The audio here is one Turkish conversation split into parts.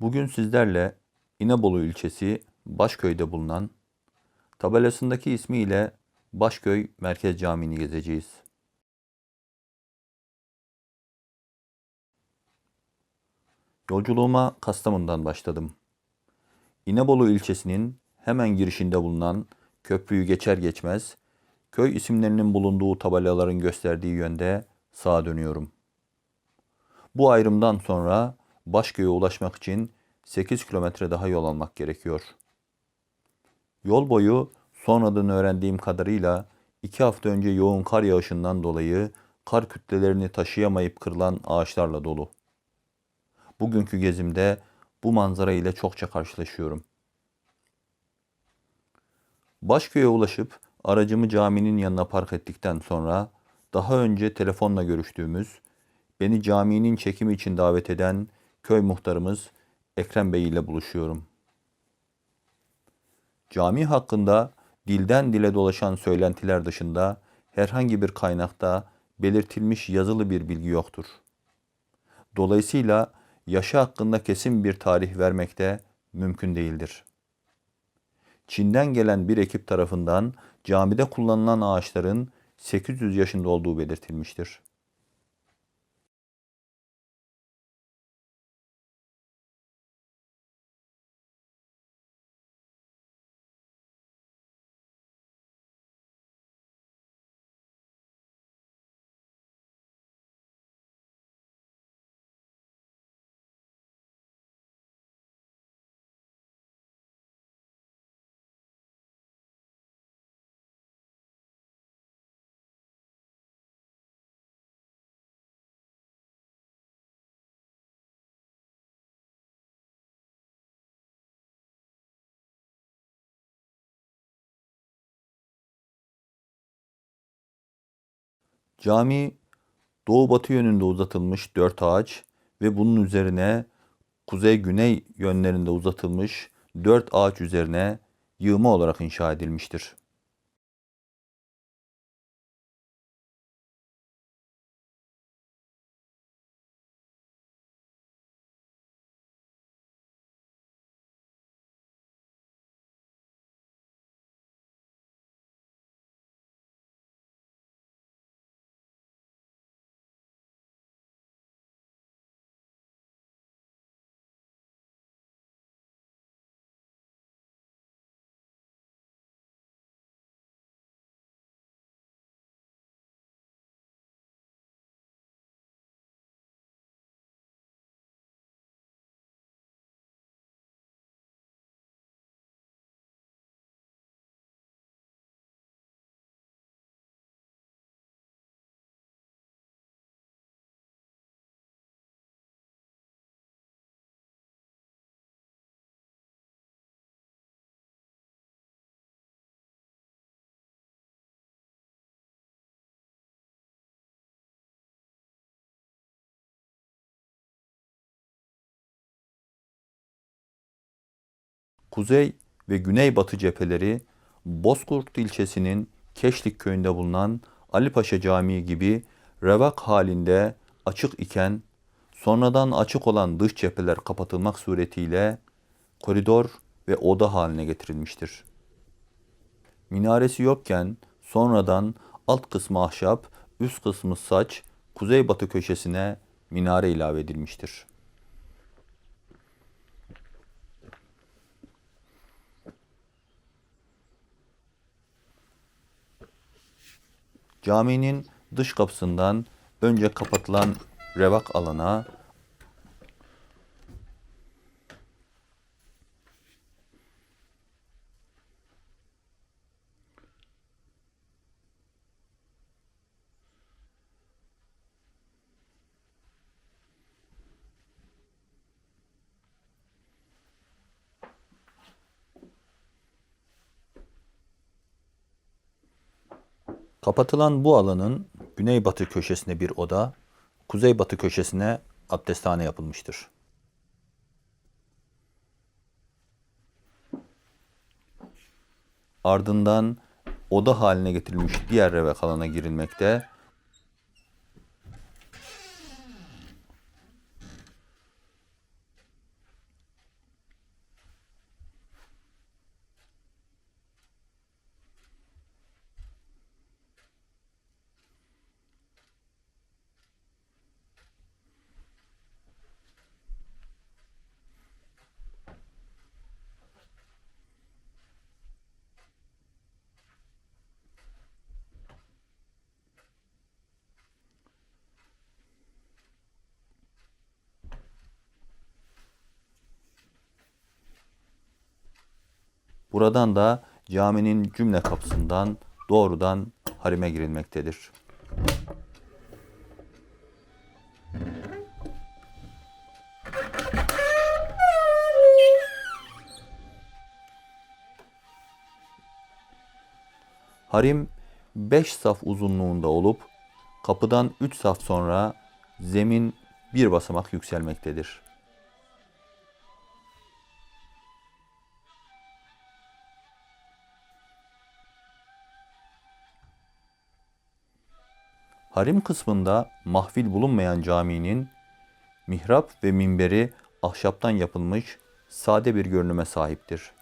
Bugün sizlerle İnebolu ilçesi Başköy'de bulunan tabelasındaki ismiyle Başköy Merkez Camii'ni gezeceğiz. Yolculuğuma Kastamonu'dan başladım. İnebolu ilçesinin hemen girişinde bulunan köprüyü geçer geçmez köy isimlerinin bulunduğu tabelaların gösterdiği yönde sağa dönüyorum. Bu ayrımdan sonra Başköy'e ulaşmak için 8 kilometre daha yol almak gerekiyor. Yol boyu sonradan öğrendiğim kadarıyla 2 hafta önce yoğun kar yağışından dolayı kar kütlelerini taşıyamayıp kırılan ağaçlarla dolu. Bugünkü gezimde bu manzara ile çokça karşılaşıyorum. Başköy'e ulaşıp aracımı caminin yanına park ettikten sonra daha önce telefonla görüştüğümüz, beni caminin çekimi için davet eden köy muhtarımız Ekrem Bey ile buluşuyorum. Cami hakkında dilden dile dolaşan söylentiler dışında herhangi bir kaynakta belirtilmiş yazılı bir bilgi yoktur. Dolayısıyla yaşı hakkında kesin bir tarih vermek de mümkün değildir. Çin'den gelen bir ekip tarafından camide kullanılan ağaçların 800 yaşında olduğu belirtilmiştir. Cami doğu batı yönünde uzatılmış dört ağaç ve bunun üzerine kuzey güney yönlerinde uzatılmış dört ağaç üzerine yığma olarak inşa edilmiştir. Kuzey ve güneybatı cepheleri Bozkurt ilçesinin Keşlik köyünde bulunan Ali Paşa Camii gibi revak halinde açık iken sonradan açık olan dış cepheler kapatılmak suretiyle koridor ve oda haline getirilmiştir. Minaresi yokken sonradan alt kısmı ahşap, üst kısmı saç, kuzeybatı köşesine minare ilave edilmiştir. Caminin dış kapısından önce kapatılan revak alana Kapatılan bu alanın güneybatı köşesine bir oda, kuzeybatı köşesine abdesthane yapılmıştır. Ardından oda haline getirilmiş diğer revek alana girilmekte. Buradan da caminin cümle kapısından doğrudan harime girilmektedir. Harim 5 saf uzunluğunda olup kapıdan 3 saf sonra zemin bir basamak yükselmektedir. Harim kısmında mahfil bulunmayan caminin mihrap ve minberi ahşaptan yapılmış sade bir görünüme sahiptir.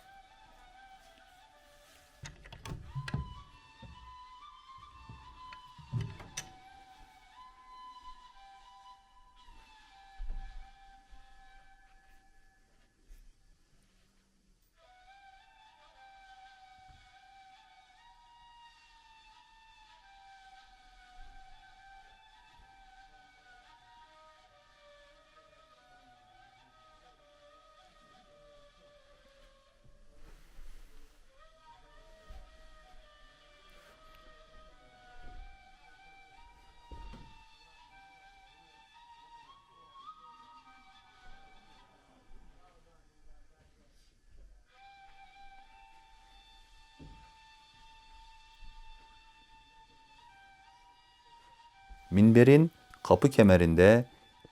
Minberin kapı kemerinde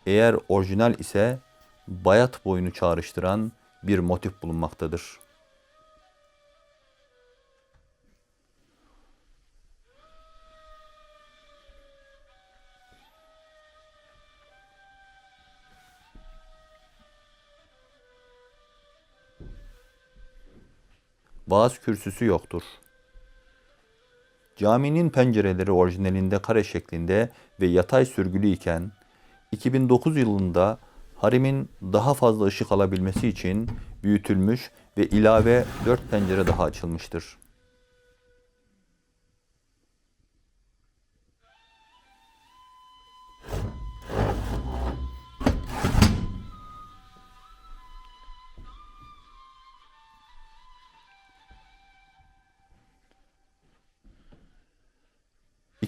eğer orijinal ise bayat boyunu çağrıştıran bir motif bulunmaktadır. Vaaz kürsüsü yoktur. Caminin pencereleri orijinalinde kare şeklinde ve yatay sürgülü iken 2009 yılında harimin daha fazla ışık alabilmesi için büyütülmüş ve ilave 4 pencere daha açılmıştır.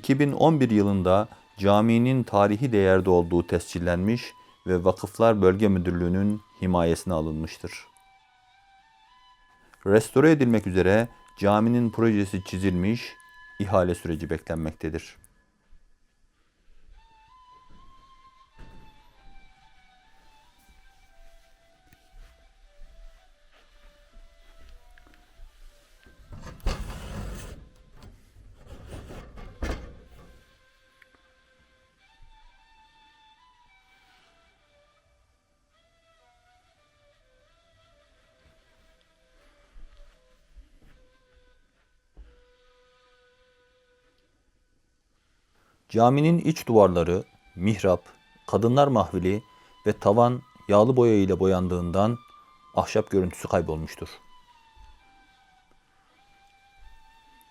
...2011 yılında caminin tarihi değerde olduğu tescillenmiş ve Vakıflar Bölge Müdürlüğü'nün himayesine alınmıştır. Restore edilmek üzere caminin projesi çizilmiş, ihale süreci beklenmektedir. Caminin iç duvarları, mihrap, kadınlar mahvili ve tavan yağlı boya ile boyandığından ahşap görüntüsü kaybolmuştur.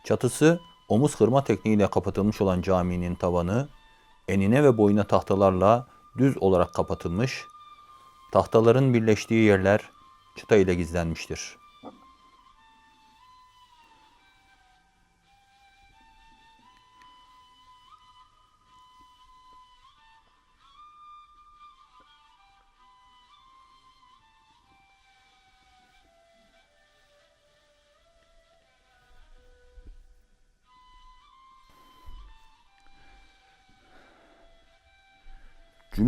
Çatısı omuz kırma tekniğiyle kapatılmış olan caminin tavanı enine ve boyuna tahtalarla düz olarak kapatılmış, tahtaların birleştiği yerler çıta ile gizlenmiştir.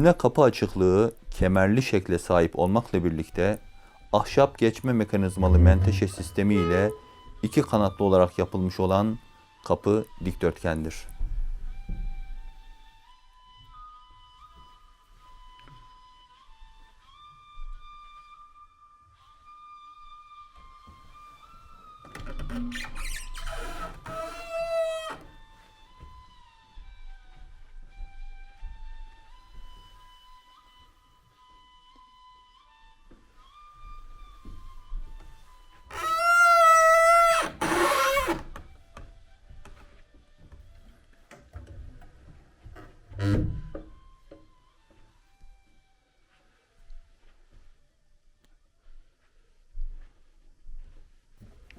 Cümle kapı açıklığı kemerli şekle sahip olmakla birlikte ahşap geçme mekanizmalı menteşe sistemi ile iki kanatlı olarak yapılmış olan kapı dikdörtgendir.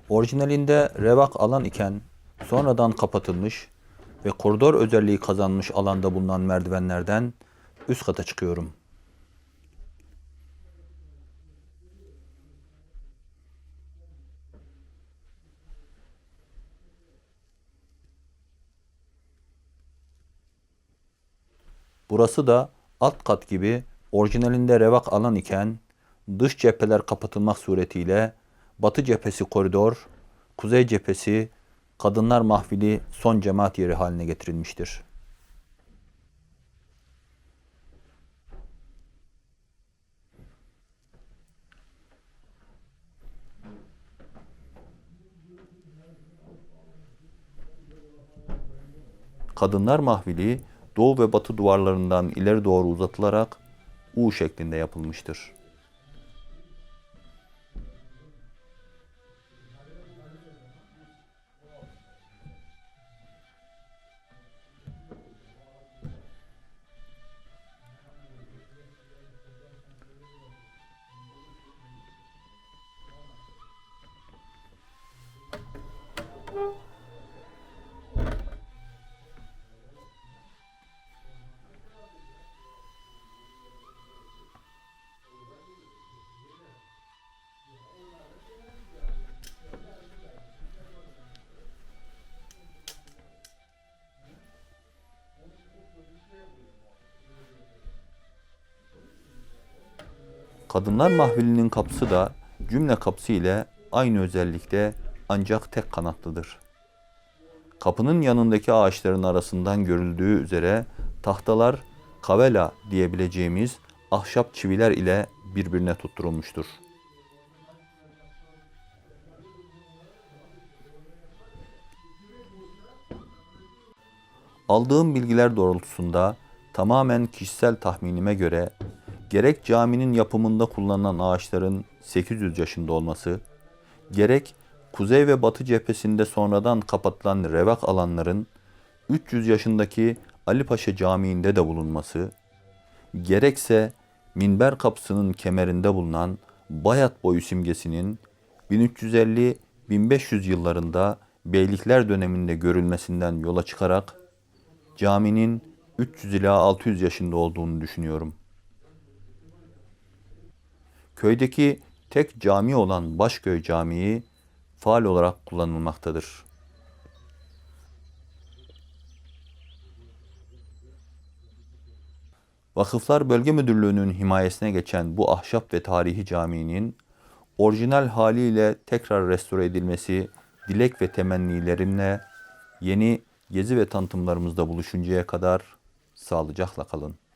Orijinalinde revak alan iken sonradan kapatılmış ve koridor özelliği kazanmış alanda bulunan merdivenlerden üst kata çıkıyorum. Burası da alt kat gibi orijinalinde revak alan iken dış cepheler kapatılmak suretiyle batı cephesi koridor, kuzey cephesi kadınlar mahfili son cemaat yeri haline getirilmiştir. Kadınlar mahvili doğu ve batı duvarlarından ileri doğru uzatılarak U şeklinde yapılmıştır. Kadınlar mahvilinin kapısı da cümle kapısı ile aynı özellikte ancak tek kanatlıdır. Kapının yanındaki ağaçların arasından görüldüğü üzere tahtalar kavela diyebileceğimiz ahşap çiviler ile birbirine tutturulmuştur. Aldığım bilgiler doğrultusunda tamamen kişisel tahminime göre gerek caminin yapımında kullanılan ağaçların 800 yaşında olması, gerek kuzey ve batı cephesinde sonradan kapatılan revak alanların 300 yaşındaki Ali Paşa Camii'nde de bulunması, gerekse minber kapısının kemerinde bulunan Bayat boyu simgesinin 1350-1500 yıllarında beylikler döneminde görülmesinden yola çıkarak caminin 300 ila 600 yaşında olduğunu düşünüyorum. Köydeki tek cami olan Başköy Camii faal olarak kullanılmaktadır. Vakıflar Bölge Müdürlüğü'nün himayesine geçen bu ahşap ve tarihi caminin orijinal haliyle tekrar restore edilmesi dilek ve temennilerimle yeni gezi ve tanıtımlarımızda buluşuncaya kadar sağlıcakla kalın.